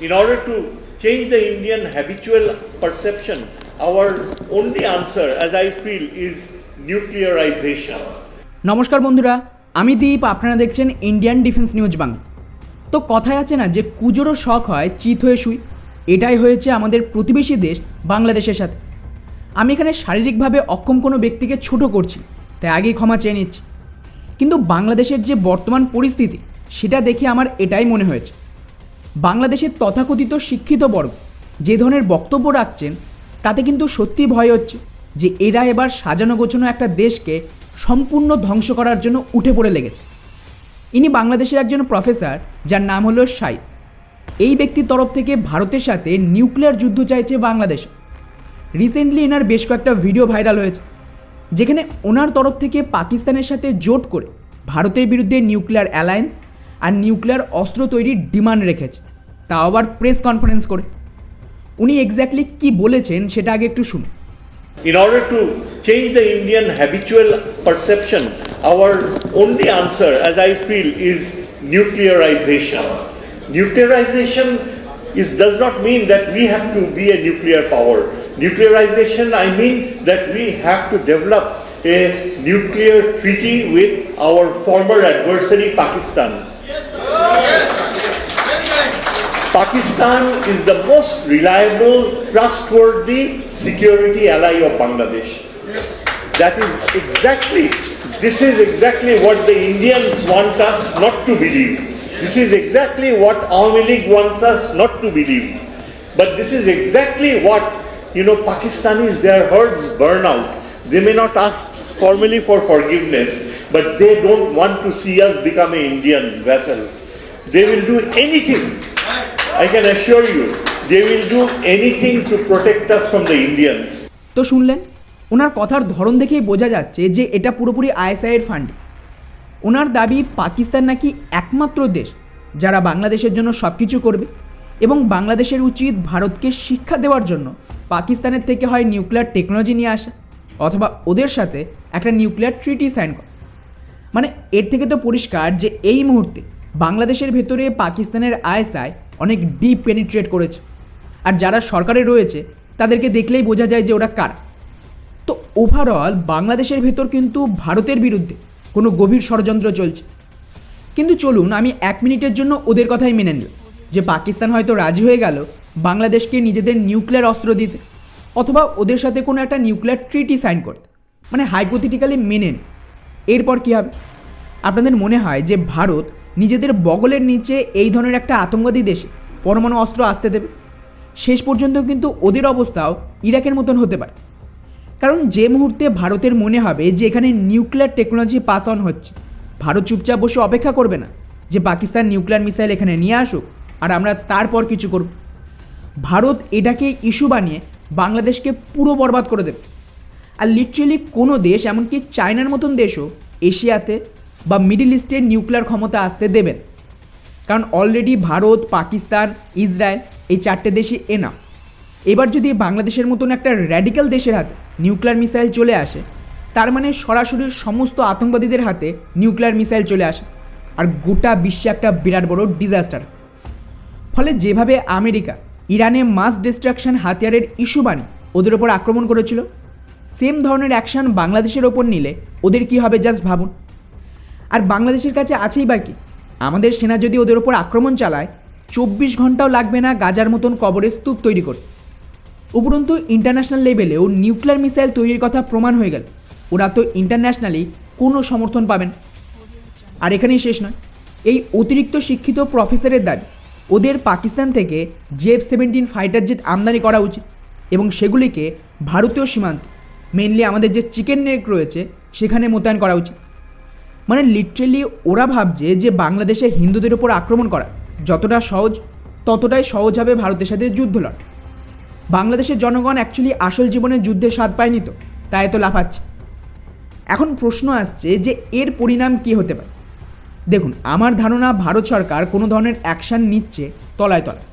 In order to change the Indian habitual perception, our only answer, as I feel, is nuclearization. নমস্কার বন্ধুরা আমি দীপ আপনারা দেখছেন Indian defence news Bangla তো কথায় আছে না যে কুজোরও শখ হয় চিত হয়ে শুই। এটাই হয়েছে আমাদের প্রতিবেশী দেশ বাংলাদেশের সাথে। আমি এখানে শারীরিকভাবে অক্ষম কোনো ব্যক্তিকে ছোট করছি তাই আগেই ক্ষমা চেয়ে নিচ্ছি। কিন্তু বাংলাদেশের যে বর্তমান পরিস্থিতি সেটা দেখে আমার এটাই মনে হয়েছে। বাংলাদেশের তথাকথিত শিক্ষিত বর্গ যে ধরনের বক্তব্য রাখছেন, তাতে কিন্তু সত্যি ভয় হচ্ছে যে এরা এবার সাজানো গোছানো একটা দেশকে সম্পূর্ণ ধ্বংস করার জন্য উঠে পড়ে লেগেছে। ইনি বাংলাদেশের একজন প্রফেসর, যার নাম হলো সাইদ। এই ব্যক্তির তরফ থেকে ভারতের সাথে নিউক্লিয়ার যুদ্ধ চাইছে বাংলাদেশ। রিসেন্টলি এনার বেশ কয়েকটা ভিডিও ভাইরাল হয়েছে, যেখানে ওনার তরফ থেকে পাকিস্তানের সাথে জোট করে ভারতের বিরুদ্ধে নিউক্লিয়ার অ্যালায়েন্স আর নিউক্লিয়ার অস্ত্র তৈরির ডিমান্ড রেখেছে তাও আবার প্রেস কনফারেন্স করে উনি এক্স্যাক্টলি কী বলেছেন সেটা আগে একটু শুনুন In order to change the Indian habitual perception, our only answer, as I feel, is nuclearization. Nuclearization is, does not mean that we have to be a nuclear power. Nuclearization, I mean that we have to develop a nuclear treaty with our former adversary, Pakistan. Pakistan is the most reliable, trustworthy security ally of Bangladesh. That is exactly, this is exactly what the Indians want us not to believe. This is exactly what Awami League wants us not to believe. But this is exactly what, you know, Pakistanis, their herds burn out. They may not ask formally for forgiveness, but they don't want to see us become an Indian vessel. They will do anything. I can assure you, they will do anything to protect us from the Indians. তো শুনলেন? ওনার কথার ধরন দেখেই বোঝা যাচ্ছে যে এটা পুরোপুরি আইএসআইয়ের ফান্ড। ওনার দাবি পাকিস্তান নাকি একমাত্র দেশ যারা বাংলাদেশের জন্য সব কিছু করবে এবং বাংলাদেশের উচিত ভারতকে শিক্ষা দেওয়ার জন্য পাকিস্তানের থেকে হয় নিউক্লিয়ার টেকনোলজি নিয়ে আসা অথবা ওদের সাথে একটা নিউক্লিয়ার ট্রিটি সাইন করা। মানে এর থেকে তো পরিষ্কার যে এই মুহূর্তে বাংলাদেশের ভেতরে পাকিস্তানের আইএসআই অনেক ডিপ পেনিট্রেট করেছে। আর যারা সরকারে রয়েছে, তাদেরকে দেখলেই বোঝা যায় যে ওরা কার। তো ওভারঅল বাংলাদেশের ভেতর কিন্তু ভারতের বিরুদ্ধে কোনো গভীর ষড়যন্ত্র চলছে। কিন্তু চলুন, আমি এক মিনিটের জন্য ওদের কথাই মেনে নিলাম যে পাকিস্তান হয়তো রাজি হয়ে গেল, বাংলাদেশকে নিজেদের নিউক্লিয়ার অস্ত্র দিতে, অথবা ওদের সাথে কোনো একটা নিউক্লিয়ার ট্রিটি সাইন করতে। মানে হাইপোথেটিক্যালি মেনে এরপর কী হবে? আপনাদের মনে হয় যে ভারত নিজেদের বগলের নিচে এই ধরনের একটা আতঙ্কবাদী দেশে পরমাণু অস্ত্র আসতে দেবে। শেষ পর্যন্ত কিন্তু ওদের অবস্থাও ইরাকের মতন হতে পারে। কারণ যে মুহূর্তে ভারতের মনে হবে যে এখানে নিউক্লিয়ার টেকনোলজি পাস অন হচ্ছে, ভারত চুপচাপ বসে অপেক্ষা করবে না যে পাকিস্তান নিউক্লিয়ার মিসাইল এখানে নিয়ে আসুক আর আমরা তারপর কিছু করব। ভারত এটাকে ইস্যু বানিয়ে বাংলাদেশকে পুরো বরবাদ করে দেবে। আর লিটারেলি কোনো দেশ, এমনকি চায়নার মতন দেশও এশিয়াতে বা মিডল ইস্টের নিউক্লিয়ার ক্ষমতা আসতে দেবেন। কারণ অলরেডি ভারত, পাকিস্তান, ইসরায়েল এই চারটে দেশই এনা এবার যদি বাংলাদেশের মতন একটা র্যাডিক্যাল দেশের হাতে নিউক্লিয়ার মিসাইল চলে আসে, তার মানে সরাসরি সমস্ত আতঙ্কবাদীদের হাতে নিউক্লিয়ার মিসাইল চলে আসে। আর গোটা বিশ্বে একটা বিরাট বড় ডিজাস্টার ফলে যেভাবে আমেরিকা ইরানে মাস ডিস্ট্রাকশন হাতিয়ারের ইস্যু বানিয়ে ওদের ওপর আক্রমণ করেছিল সেম ধরনের অ্যাকশন বাংলাদেশের ওপর নিলে ওদের কী হবে জাস্ট ভাবুন। আর বাংলাদেশের কাছে আছেই বা কি? আমাদের সেনা যদি ওদের ওপর আক্রমণ চালায়, চব্বিশ ঘন্টাও লাগবে না গাজার মতন কবরের স্তূপ তৈরি করতে। উপরন্তু ইন্টারন্যাশনাল লেভেলেও নিউক্লিয়ার মিসাইল তৈরির কথা প্রমাণ হয়ে গেল। ওরা তো ইন্টারন্যাশনালি কোনো সমর্থন পাবেন। আর এখানেই শেষ নয়। এই অতিরিক্ত শিক্ষিত প্রফেসরের দাবি, ওদের পাকিস্তান থেকে জেফ সেভেন্টিন ফাইটার জেট আমদানি করা উচিত এবং সেগুলিকে ভারতীয় সীমান্তে মেনলি আমাদের যে চিকেন নেক রয়েছে, সেখানে মোতায়েন করা উচিত। মানে লিটারেলি ওরা ভাবছে যে বাংলাদেশে হিন্দুদের উপর আক্রমণ করা যতটা সহজ, ততটাই সহজ হবে ভারতের সাথে যুদ্ধ লড়। বাংলাদেশের জনগণ অ্যাকচুয়ালি আসল জীবনে যুদ্ধের স্বাদ পায়নি তো, তাই তো লাফাচ্ছে। এখন প্রশ্ন আসছে যে এর পরিণাম কী হতে পারে? দেখুন, আমার ধারণা ভারত সরকার কোনো ধরনের অ্যাকশান নিচ্ছে তলায় তলায়।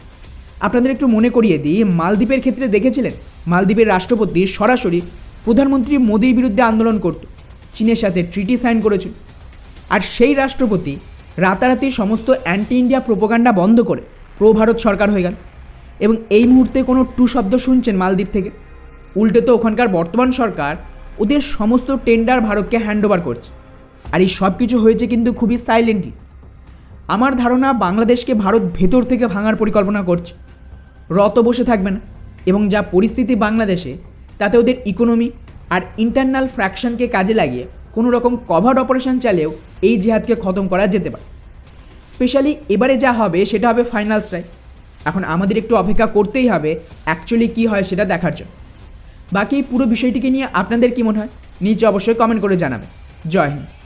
আপনাদের একটু মনে করিয়ে দিই, মালদ্বীপের ক্ষেত্রে দেখেছিলেন? মালদ্বীপের রাষ্ট্রপতি সরাসরি প্রধানমন্ত্রী মোদির বিরুদ্ধে আন্দোলন করত। চীনের সাথে ট্রিটি সাইন করেছিল। আর সেই রাষ্ট্রপতি রাতারাতি সমস্ত অ্যান্টি ইন্ডিয়া প্রোপাগান্ডা বন্ধ করে প্রো ভারত সরকার হয়ে গেল। এবং এই মুহূর্তে কোনো টু শব্দ শুনছেন মালদ্বীপ থেকে। উল্টে তো ওখানকার বর্তমান সরকার ওদের সমস্ত টেন্ডার ভারতকে হ্যান্ডওভার করছে। আর এই সব কিছু হয়েছে কিন্তু খুবই সাইলেন্টলি আমার ধারণা বাংলাদেশকে ভারত ভেতর থেকে ভাঙার পরিকল্পনা করছে। রত বসে থাকবে না। এবং যা পরিস্থিতি বাংলাদেশে, তাতে ওদের ইকোনমি আর ইন্টারনাল ফ্র্যাকশনকে কাজে লাগিয়ে কোনো রকম কভার অপারেশন চালিয়েও এই জেহাদকে খতম করা যেতে পারে। স্পেশালি এবারে যা হবে সেটা হবে ফাইনাল স্ট্রাইক এখন আমাদের একটু অপেক্ষা করতেই হবে অ্যাকচুয়ালি কী হয় সেটা দেখার জন্য। বাকি পুরো বিষয়টিকে নিয়ে আপনাদের কী মনে হয়? নিচে অবশ্যই কমেন্ট করে জানাবেন। জয় হিন্দ।